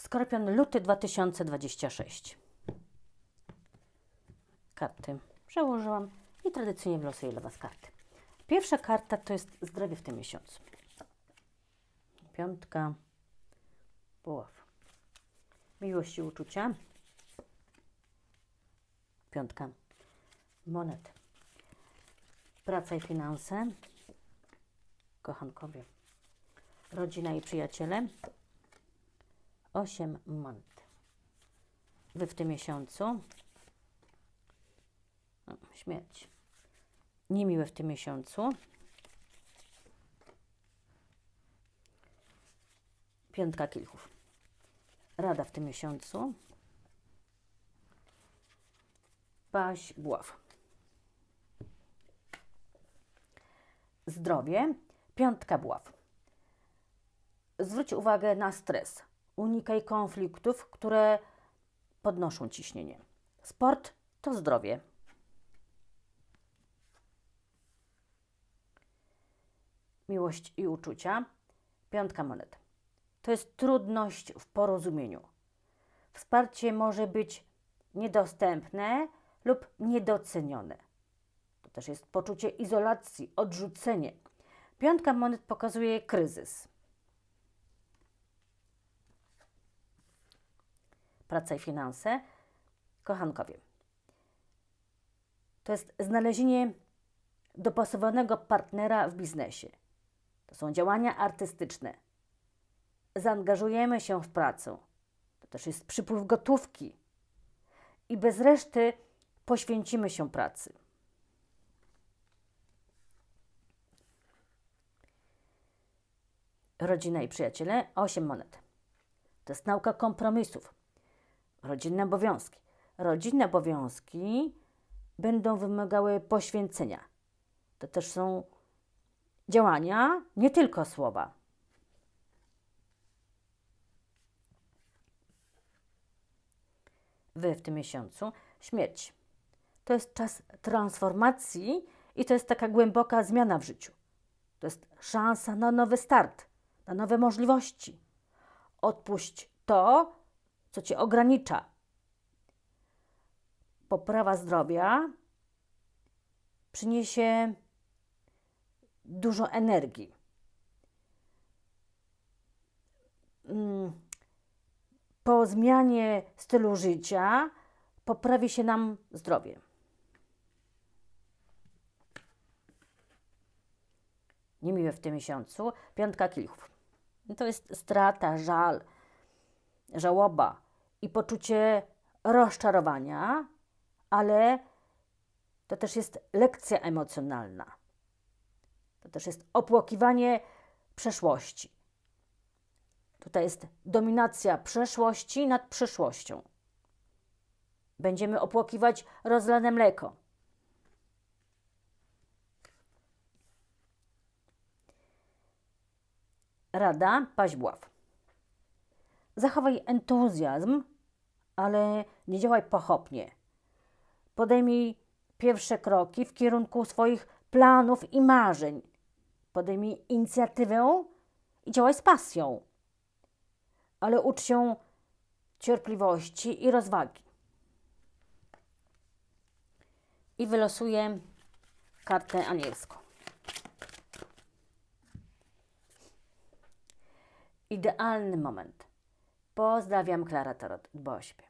Skorpion luty 2026. Karty przełożyłam i tradycyjnie wylosuję dla Was karty. Pierwsza karta to jest zdrowie w tym miesiącu. Piątka buław. Miłość i uczucia. Piątka monet. Praca i finanse. Kochankowie. Rodzina i przyjaciele. Osiem monet. Wy w tym miesiącu. O, śmierć. Niemiłe w tym miesiącu. Piątka kilchów. Rada w tym miesiącu. Paź buław. Zdrowie. Piątka buław. Zwróć uwagę na stres. Unikaj konfliktów, które podnoszą ciśnienie. Sport to zdrowie. Miłość i uczucia. Piątka monet. To jest trudność w porozumieniu. Wsparcie może być niedostępne lub niedocenione. To też jest poczucie izolacji, odrzucenie. Piątka monet pokazuje kryzys. Praca i finanse. Kochankowie. To jest znalezienie dopasowanego partnera w biznesie. To są działania artystyczne. Zaangażujemy się w pracę. To też jest przypływ gotówki. I bez reszty poświęcimy się pracy. Rodzina i przyjaciele, 8 monet. To jest nauka kompromisów. Rodzinne obowiązki. Rodzinne obowiązki będą wymagały poświęcenia. To też są działania, nie tylko słowa. Wy w tym miesiącu śmierć. To jest czas transformacji i to jest taka głęboka zmiana w życiu. To jest szansa na nowy start, na nowe możliwości. Odpuść to, co cię ogranicza. Poprawa zdrowia przyniesie dużo energii. Mm, Po zmianie stylu życia poprawi się nam zdrowie. Niemiłe w tym miesiącu. Piątka kilchów. I To jest strata, żal, żałoba i poczucie rozczarowania, ale to też jest lekcja emocjonalna. To też jest opłakiwanie przeszłości. Tutaj jest dominacja przeszłości nad przyszłością. Będziemy opłakiwać rozlane mleko. Rada paźbław. Zachowaj entuzjazm, ale nie działaj pochopnie. Podejmij pierwsze kroki w kierunku swoich planów i marzeń. Podejmij inicjatywę i działaj z pasją. Ale ucz się cierpliwości i rozwagi. I wylosuję kartę anielską. Idealny moment. Pozdrawiam, Klara Tarot. Dba o siebie.